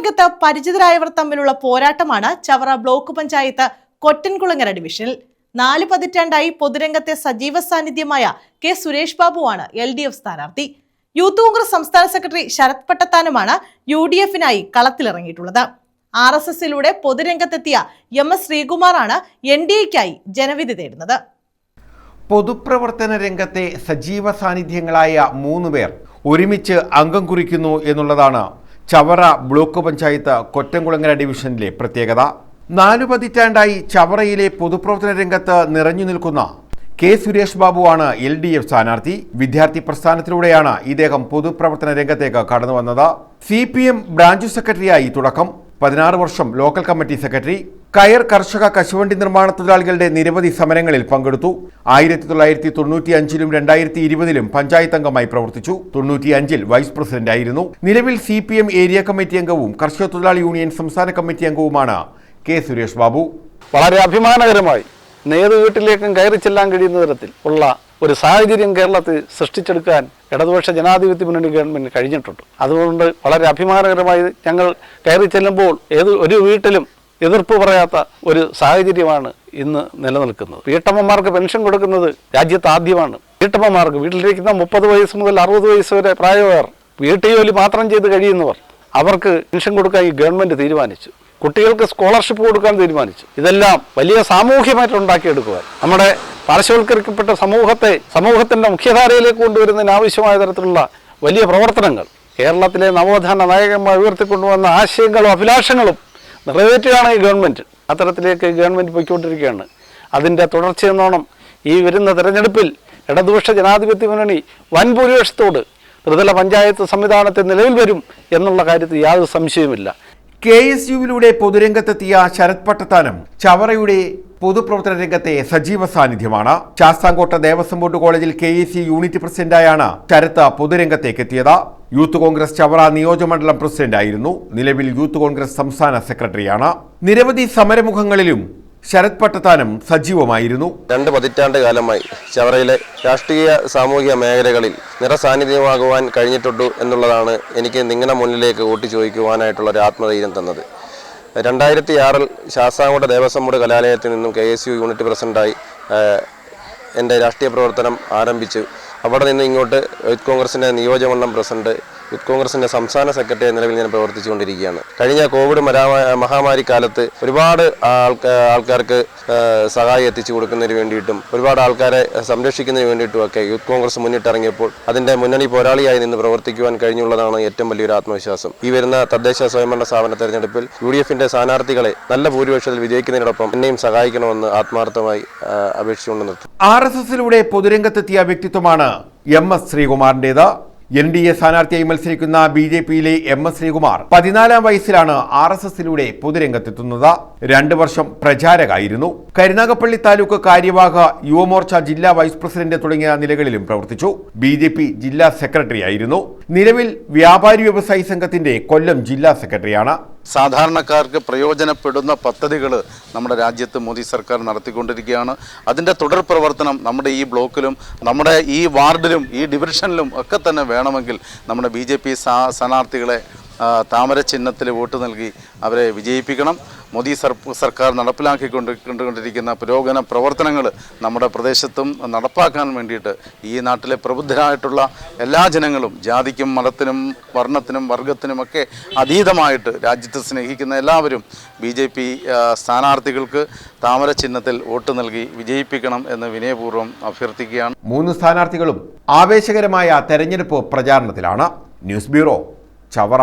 പൊതുരംഗത്ത് പരിചിതരായവർ തമ്മിലുള്ള പോരാട്ടമാണ് ചവറ ബ്ലോക്ക് പഞ്ചായത്ത് കൊറ്റൻകുളങ്ങര ഡിവിഷനിൽ. നാല് പതിറ്റാണ്ടായി പൊതുരംഗത്തെ സജീവ സാന്നിധ്യമായ കെ സുരേഷ് ബാബുവാണ് എൽ ഡി എഫ് സ്ഥാനാർത്ഥി. യൂത്ത് കോൺഗ്രസ് സംസ്ഥാന സെക്രട്ടറി ശരത് പട്ടത്താനുമാണ് യു ഡി എഫിനായി കളത്തിലിറങ്ങിയിട്ടുള്ളത്. ആർ എസ് എസിലൂടെ പൊതുരംഗത്തെത്തിയ എം എസ് ശ്രീകുമാറാണ് എൻ ഡി എക്കായി ജനവിധി തേടുന്നത്. പൊതുപ്രവർത്തന രംഗത്തെ സജീവ സാന്നിധ്യങ്ങളായ മൂന്ന് പേർ ഒരുമിച്ച് അംഗം കുറിക്കുന്നു എന്നുള്ളതാണ് ചവറ ബ്ലോക്ക് പഞ്ചായത്ത് കൊറ്റംകുളങ്ങര ഡിവിഷനിലെ പ്രത്യേകത. നാലു പതിറ്റാണ്ടായി ചവറയിലെ പൊതുപ്രവർത്തന രംഗത്ത് നിറഞ്ഞു നിൽക്കുന്ന കെ സുരേഷ് ബാബുവാണ് എൽ ഡി എഫ് സ്ഥാനാർത്ഥി. വിദ്യാർത്ഥി പ്രസ്ഥാനത്തിലൂടെയാണ് ഇദ്ദേഹം പൊതുപ്രവർത്തന രംഗത്തേക്ക് കടന്നു വന്നത് സി പി എം ബ്രാഞ്ച് സെക്രട്ടറിയായി തുടക്കം. പതിനാറ് വർഷം ലോക്കൽ കമ്മിറ്റി സെക്രട്ടറി. കയർ കർഷക കശുവണ്ടി നിർമ്മാണ തൊഴിലാളികളുടെ നിരവധി സമരങ്ങളിൽ പങ്കെടുത്തു. ആയിരത്തി തൊള്ളായിരത്തി തൊണ്ണൂറ്റി അഞ്ചിലും രണ്ടായിരത്തി ഇരുപതിലും പഞ്ചായത്ത് അംഗമായി പ്രവർത്തിച്ചു. തൊണ്ണൂറ്റി അഞ്ചിൽ വൈസ് പ്രസിഡന്റ് ആയിരുന്നു. നിലവിൽ C P M area committee അംഗവും കർഷക തൊഴിലാളി യൂണിയൻ സംസ്ഥാന കമ്മിറ്റി അംഗവുമാണ് കെ സുരേഷ് ബാബു. വളരെ അഭിമാനകരമായി നേതു വീട്ടിലേക്കും കയറി ചെല്ലാൻ കഴിയുന്ന തരത്തിൽ ഉള്ള ഒരു സാഹചര്യം കേരളത്തിൽ സൃഷ്ടിച്ചെടുക്കാൻ ഇടതുപക്ഷ ജനാധിപത്യ മുന്നണി ഗവൺമെന്റ് കഴിഞ്ഞിട്ടുണ്ട്. അതുകൊണ്ട് വളരെ അഭിമാനകരമായി ഞങ്ങൾ കയറി ചെല്ലുമ്പോൾ ഏത് ഒരു വീട്ടിലും എതിർപ്പ് പറയാത്ത ഒരു സാഹചര്യമാണ് ഇന്ന് നിലനിൽക്കുന്നത്. വീട്ടമ്മമാർക്ക് പെൻഷൻ കൊടുക്കുന്നത് രാജ്യത്ത് ആദ്യമാണ്. വീട്ടമ്മമാർക്ക് വീട്ടിലിരിക്കുന്ന മുപ്പത് വയസ്സ് മുതൽ അറുപത് വയസ്സ് വരെ പ്രായമായവർ വീട്ടുജോലി മാത്രം ചെയ്ത് കഴിയുന്നവർ അവർക്ക് പെൻഷൻ കൊടുക്കാൻ ഈ ഗവൺമെന്റ് തീരുമാനിച്ചു. കുട്ടികൾക്ക് സ്കോളർഷിപ്പ് കൊടുക്കാൻ തീരുമാനിച്ചു. ഇതെല്ലാം വലിയ സാമൂഹ്യമായിട്ട് ഉണ്ടാക്കിയെടുക്കുവാൻ. നമ്മുടെ പാർശ്വവൽക്കരിക്കപ്പെട്ട സമൂഹത്തെ സമൂഹത്തിന്റെ മുഖ്യധാരയിലേക്ക് കൊണ്ടുവരുന്നതിന് ആവശ്യമായ തരത്തിലുള്ള വലിയ പ്രവർത്തനങ്ങൾ കേരളത്തിലെ നവോത്ഥാന നായകന്മാർ ഉയർത്തിക്കൊണ്ടുവന്ന ആശയങ്ങളും അഭിലാഷങ്ങളും നിറവേറ്റുകയാണ് ഈ ഗവൺമെന്റ് അത്തരത്തിലേക്ക് ഗവൺമെന്റ് പോയിക്കൊണ്ടിരിക്കുകയാണ്. അതിന്റെ തുടർച്ചയെന്നോണം ഈ വരുന്ന തെരഞ്ഞെടുപ്പിൽ ഇടതുപക്ഷ ജനാധിപത്യ മുന്നണി വൻ ഭൂരിപക്ഷത്തോട് ത്രിതല പഞ്ചായത്ത് സംവിധാനത്തെ നിലവിൽ വരും എന്നുള്ള കാര്യത്തിൽ യാതൊരു സംശയവുമില്ല. കെ എസ് യുവിലൂടെ പൊതുരംഗത്തെത്തിയ ശരത് പട്ടത്താനം ചവറയുടെ പൊതുപ്രവർത്തന രംഗത്തെ സജീവ സാന്നിധ്യമാണ്. ശാസ്താംകോട്ട ദേവസ്വം ബോർഡ് കോളേജിൽ കെ ഇ സി യൂണിറ്റ് പ്രസിഡന്റായാണ് ശരത്ത് പൊതുരംഗത്തേക്ക് എത്തിയത്. യൂത്ത് കോൺഗ്രസ് ചവറ നിയോജകമണ്ഡലം പ്രസിഡന്റായിരുന്നു. നിലവിൽ യൂത്ത് കോൺഗ്രസ് സംസ്ഥാന സെക്രട്ടറിയാണ്. നിരവധി സമരമുഖങ്ങളിലും ശരത് പട്ടത്താനം സജീവമായിരുന്നു. രണ്ട് പതിറ്റാണ്ട് കാലമായി ചവറയിലെ രാഷ്ട്രീയ സാമൂഹിക മേഖലകളിൽ നിറസാന്നിധ്യമാകുവാൻ കഴിഞ്ഞിട്ടുണ്ടു എന്നുള്ളതാണ് എനിക്ക് നിങ്ങളുടെ മുന്നിലേക്ക് വോട്ട് ചോദിക്കുവാനായിട്ടുള്ള ഒരു ആത്മധൈര്യം തന്നത്. രണ്ടായിരത്തി ആറിൽ ശാസ്താംകോട്ട ദേവസ്വം ബോർഡ് കലാലയത്തിൽ നിന്നും കെ എസ് യു യൂണിറ്റ് പ്രസിഡന്റായി എന്റെ രാഷ്ട്രീയ പ്രവർത്തനം ആരംഭിച്ചു. അവിടെ നിന്ന് ഇങ്ങോട്ട് യൂത്ത് കോൺഗ്രസിന്റെ നിയോജകമണ്ഡലം പ്രസിഡന്റ് യൂത്ത് കോൺഗ്രസിന്റെ സംസ്ഥാന സെക്രട്ടറി നിലവിൽ ഞാൻ പ്രവർത്തിച്ചുകൊണ്ടിരിക്കുകയാണ്. കഴിഞ്ഞ കോവിഡ് മഹാമാരി കാലത്ത് ഒരുപാട് ആൾക്കാ ആൾക്കാർക്ക് സഹായം എത്തിച്ചു കൊടുക്കുന്നതിന് വേണ്ടിയിട്ടും ഒരുപാട് ആൾക്കാരെ സംരക്ഷിക്കുന്നതിന് വേണ്ടിയിട്ടും ഒക്കെ യൂത്ത് കോൺഗ്രസ് മുന്നിട്ടിറങ്ങിയപ്പോൾ അതിന്റെ മുന്നണി പോരാളിയായി നിന്ന് പ്രവർത്തിക്കുവാൻ കഴിഞ്ഞുള്ളതാണ് ഏറ്റവും വലിയൊരു ആത്മവിശ്വാസം. ഈ വരുന്ന തദ്ദേശ സ്വയംഭരണ സ്ഥാപന തെരഞ്ഞെടുപ്പിൽ യു ഡി എഫിന്റെ സ്ഥാനാർത്ഥികളെ നല്ല ഭൂരിപക്ഷത്തിൽ വിജയിക്കുന്നതിനോടൊപ്പം എന്നെയും സഹായിക്കണമെന്ന് ആത്മാർത്ഥമായി അപേക്ഷിച്ചുകൊണ്ട് നിർത്തും ആർ എസ് എസിലൂടെ പൊതുരംഗത്തെത്തിയ വ്യക്തിത്വമാണ് എം എസ് ശ്രീകുമാറിന്റേത്. എൻ ഡി എ സ്ഥാനാർത്ഥിയായി മത്സരിക്കുന്ന ബി ജെ പിയിലെ എം എസ് ശ്രീകുമാർ പതിനാലാം വയസ്സിലാണ് ആർ എസ് എസിലൂടെ പൊതുരംഗത്തെത്തുന്നത്. രണ്ടു വർഷം പ്രചാരകായിരുന്നു കരുനാഗപ്പള്ളി താലൂക്ക് കാര്യവാഹ യുവമോർച്ച ജില്ലാ വൈസ് പ്രസിഡന്റ് തുടങ്ങിയ നിലകളിലും പ്രവർത്തിച്ചു. ബി ജെ പി ജില്ലാ സെക്രട്ടറിയായിരുന്നു. നിലവിൽ വ്യാപാരി വ്യവസായി സംഘത്തിന്റെ കൊല്ലം ജില്ലാ സെക്രട്ടറിയാണ്. സാധാരണക്കാർക്ക് പ്രയോജനപ്പെടുന്ന പദ്ധതികൾ നമ്മുടെ രാജ്യത്ത് മോദി സർക്കാർ നടത്തിക്കൊണ്ടിരിക്കുകയാണ്. അതിന്റെ തുടർ പ്രവർത്തനം നമ്മുടെ ഈ ബ്ലോക്കിലും നമ്മുടെ ഈ വാർഡിലും ഈ ഡിവിഷനിലും ഒക്കെ തന്നെ വേണമെങ്കിൽ നമ്മുടെ ബി ജെ പി സ്ഥാനാർത്ഥികളെ താമര ചിഹ്നത്തിൽ വോട്ട് നൽകി അവരെ വിജയിപ്പിക്കണം. മോദി സർക്കാർ നടപ്പിലാക്കിക്കൊണ്ട് കൊണ്ടുകൊണ്ടിരിക്കുന്ന പുരോഗമന പ്രവർത്തനങ്ങൾ നമ്മുടെ പ്രദേശത്തും നടപ്പാക്കാൻ വേണ്ടിയിട്ട് ഈ നാട്ടിലെ പ്രബുദ്ധരായിട്ടുള്ള എല്ലാ ജനങ്ങളും ജാതിക്കും മതത്തിനും വർണത്തിനും വർഗത്തിനുമൊക്കെ അതീതമായിട്ട് രാജ്യത്തെ സ്നേഹിക്കുന്ന എല്ലാവരും ബി ജെ പി സ്ഥാനാർത്ഥികൾക്ക് താമര ചിഹ്നത്തിൽ വോട്ട് നൽകി വിജയിപ്പിക്കണം എന്ന് വിനയപൂർവം അഭ്യർത്ഥിക്കുകയാണ്. മൂന്ന് സ്ഥാനാർത്ഥികളും ആവേശകരമായ തെരഞ്ഞെടുപ്പ് പ്രചാരണത്തിലാണ്. News bureau Chavara.